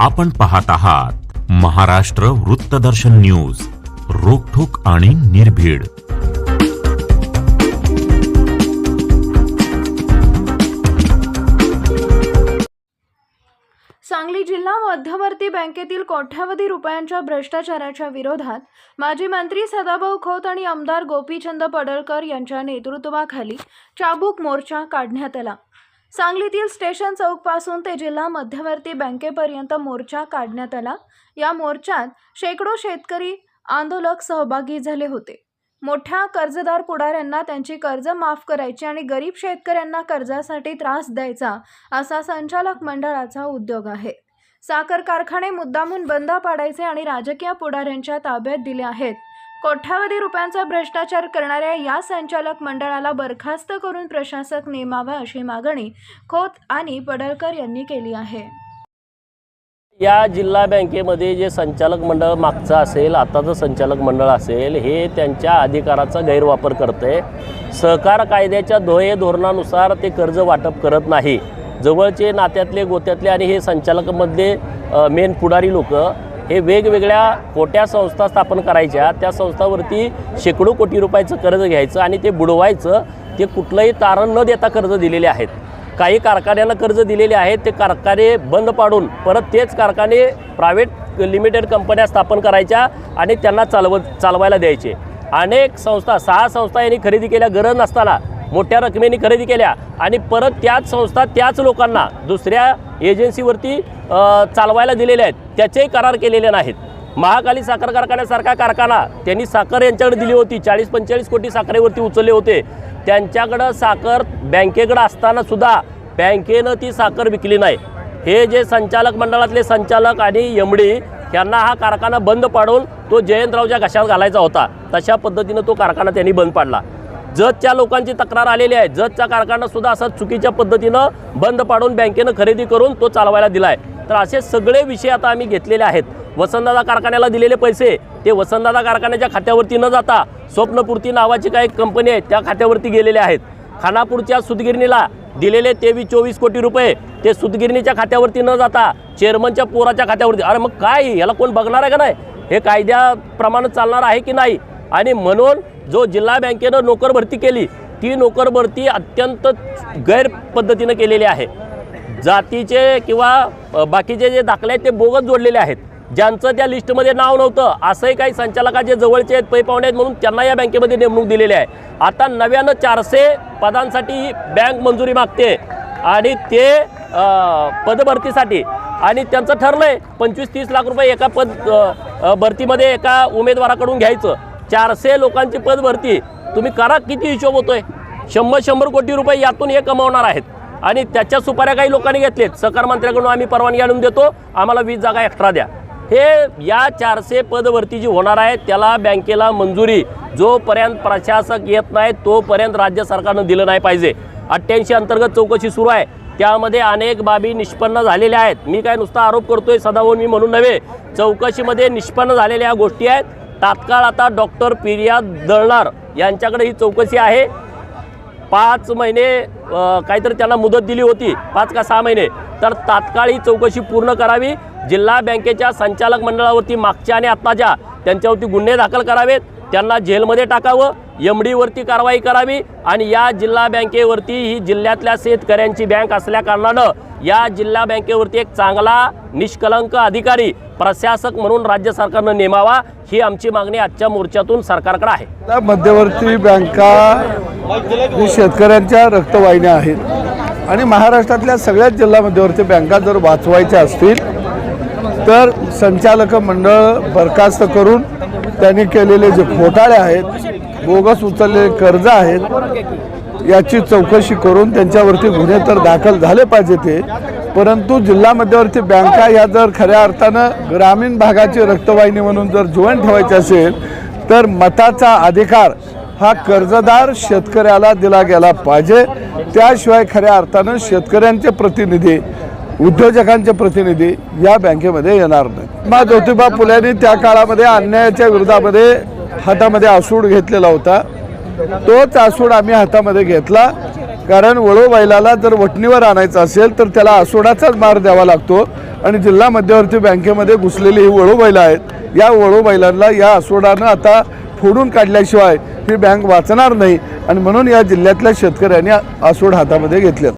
आपण पाहत आहात महाराष्ट्र वृत्तदर्शन न्यूज रोखोक आणि निर्भीड. सांगली जिल्हा मध्यवर्ती बँकेतील कोट्यावधी रुपयांच्या भ्रष्टाचाराच्या विरोधात माजी मंत्री सदाभाऊ खोत आणि आमदार गोपीचंद पडळकर यांच्या नेतृत्वाखाली चाबूक मोर्चा काढण्यात आला. सांगलीतील स्टेशन चौकपासून ते जिल्हा मध्यवर्ती बँकेपर्यंत मोर्चा काढण्यात आला. या मोर्चात शेकडो शेतकरी आंदोलक सहभागी झाले होते. मोठ्या कर्जदार पुढाऱ्यांना त्यांची कर्ज माफ करायची आणि गरीब शेतकऱ्यांना कर्जासाठी त्रास द्यायचा असा संचालक मंडळाचा उद्योग आहे. साखर कारखाने मुद्दामून बंद पाडायचे आणि राजकीय पुढाऱ्यांच्या ताब्यात दिले आहेत. कोट्यावधी रुपयांचा भ्रष्टाचार करणाऱ्या या संचालक मंडळाला बरखास्त करून प्रशासक नेमावा अशी मागणी खोत आणि पडळकर यांनी केली आहे. या जिल्हा बँकेमध्ये जे संचालक मंडळ मागचं असेल आताचं संचालक मंडळ असेल हे त्यांच्या अधिकाराचा गैरवापर करते सहकार कायद्याच्या ध्येय धोरणानुसार ते कर्ज वाटप करत नाही. जवळचे नात्यातले गोत्यातले आणि हे संचालकमधले मेन पुढारी लोक हे वेगवेगळ्या खोट्या संस्था स्थापन करायच्या. त्या संस्थावरती शेकडो कोटी रुपयाचं कर्ज घ्यायचं आणि ते बुडवायचं. ते कुठलंही तारण न देता कर्ज दिलेले आहेत. काही कारखान्यांना कर्ज दिलेले आहेत. ते कारखाने बंद पाडून परत तेच कारखाने प्रायव्हेट लिमिटेड कंपन्या स्थापन करायच्या आणि त्यांना चालव चालवायला द्यायचे. अनेक संस्था सहा संस्था यांनी खरेदी केल्या. गरज नसताना मोठ्या रकमेने खरेदी केल्या आणि परत त्याच संस्था त्याच लोकांना दुसऱ्या एजन्सीवरती चालवायला दिलेल्या आहेत. त्याचेही करार केलेले नाहीत. महाकाली साखर कारखान्यासारखा कारखाना त्यांनी साखर यांच्याकडे दिली होती. चाळीस पंचेचाळीस कोटी साखरेवरती उचलले होते. त्यांच्याकडं साखर बँकेकडं असतानासुद्धा बँकेनं ती साखर विकली नाही. हे जे संचालक मंडळातले संचालक आणि यमडी यांना हा कारखाना बंद पाडून तो जयंतरावच्या घशात घालायचा होता. तशा पद्धतीनं तो कारखाना त्यांनी बंद पाडला. जतच्या लोकांची तक्रार आलेली आहे. जतचा कारखाना सुद्धा असा चुकीच्या पद्धतीनं बंद पाडून बँकेनं खरेदी करून तो चालवायला दिला आहे तर असे सगळे विषय आता आम्ही घेतलेले आहेत. वसंतदादा कारखान्याला दिलेले पैसे ते वसंतदादा कारखान्याच्या खात्यावरती न जाता स्वप्नपूर्ती नावाची काही कंपनी आहे त्या खात्यावरती गेलेले आहेत. खानापूरच्या सुतगिरणीला दिलेले तेवीस चोवीस कोटी रुपये ते सुतगिरणीच्या खात्यावरती न जाता चेअरमनच्या पोराच्या खात्यावरती. अरे मग काय? याला कोण बघणार आहे का नाही? हे कायद्याप्रमाणे चालणार आहे की नाही? आणि म्हणून जो जिल्हा बँकेनं नोकर भरती केली ती नोकर भरती अत्यंत गैर पद्धतीनं केलेली आहे. जातीचे किंवा बाकीचे जे दाखले आहेत ते बोगस जोडलेले आहेत. ज्यांचं त्या लिस्टमध्ये नाव नव्हतं असंही काही संचालकाचे जवळचे आहेत पै पाहुणे आहेत म्हणून त्यांना या बँकेमध्ये नेमणूक दिलेली आहे. आता नव्यानं चारशे पदांसाठी ही बँक मंजुरी मागते आणि ते पदभरतीसाठी. आणि त्यांचं ठरलं आहे पंचवीस तीस लाख रुपये एका पद भरतीमध्ये एका उमेदवाराकडून घ्यायचं. चारशे लोकांची पदभरती तुम्ही करा किती हिशोब होतोय? शंभर शंभर कोटी रुपये यातून हे कमावणार आहेत. आणि त्याच्या सुपाऱ्या काही लोकांनी घेतलेत. सहकार मंत्र्याकडून आम्ही परवानगी आणून देतो. आम्हाला वीस जागा एक्स्ट्रा द्या. हे या चारशे पदभरती जी होणार आहे त्याला बँकेला मंजुरी जोपर्यंत प्रशासक येत नाही तोपर्यंत राज्य सरकारनं दिलं नाही पाहिजे. अठ्ठ्याऐंशी अंतर्गत चौकशी सुरू आहे. त्यामध्ये अनेक बाबी निष्पन्न झालेल्या आहेत. मी काय नुसता आरोप करतोय सदाभाऊन मी म्हणून नव्हे. चौकशीमध्ये निष्पन्न झालेल्या गोष्टी आहेत. तात्काळ आता डॉक्टर पिरिया दळणार. यांच्याकडे ही चौकशी आहे. पाच महिने काहीतरी त्यांना मुदत दिली होती. पाच का सहा महिने. तर तात्काळ ही चौकशी पूर्ण करावी. जिल्हा बँकेच्या संचालक मंडळावरती मागच्या आणि आत्ताच्या त्यांच्यावरती गुन्हे दाखल करावेत त्यांना जेलमध्ये टाकावं एम डीवरती कारवाई करावी आणि या जिल्हा बँकेवरती ही जिल्ह्यातल्या शेतकऱ्यांची बँक असल्या कारणानं या जिल्हा बँकेवरती एक चांगला निष्कलंक अधिकारी प्रशासक म्हणून राज्य सरकारनं नेमावा ही आमची मागणी आजच्या मोर्चातून सरकारकडे आहे. मध्यवर्ती बँका ही शेतकऱ्यांच्या रक्तवाहिन्या आहेत. आणि महाराष्ट्रातल्या सगळ्याच जिल्हा मध्यवर्ती बँका जर वाचवायच्या असतील तर संचालक मंडळ बरखास्त करून त्यांनी केलेले जे घोटाळे आहेत बोगस उचललेले कर्ज आहेत. याची चौकशी करून त्यांच्यावरती गुन्हे तर दाखल झाले पाहिजे ते. परंतु जिल्हा मध्यवर्ती बँका या जर खऱ्या अर्थानं ग्रामीण भागाची रक्तवाहिनी म्हणून जर जुळण ठेवायची असेल तर मताचा अधिकार हा कर्जदार शेतकऱ्याला दिला गेला पाहिजे. त्याशिवाय खऱ्या अर्थानं शेतकऱ्यांचे प्रतिनिधी उद्योजकांचे प्रतिनिधी या बँकेमध्ये येणार नाही मा ज्योतिबा फुल्यांनी त्या काळामध्ये अन्यायाच्या विरोधामध्ये हातामध्ये आसूड घेतलेला होता. तोच आसूड आम्ही हातामध्ये घेतला. कारण वळू बैलाला जर वटणीवर आणायचं असेल तर त्याला आसोडाचाच मार द्यावा लागतो. आणि जिल्हा मध्यवर्ती बँकेमध्ये घुसलेली ही वळू बैलं आहेत. या वळू बैलांना या आसोडानं आता फोडून काढल्याशिवाय ही बँक वाचणार नाही. आणि म्हणून या जिल्ह्यातल्या शेतकऱ्यांनी आसोड हातामध्ये घेतल्या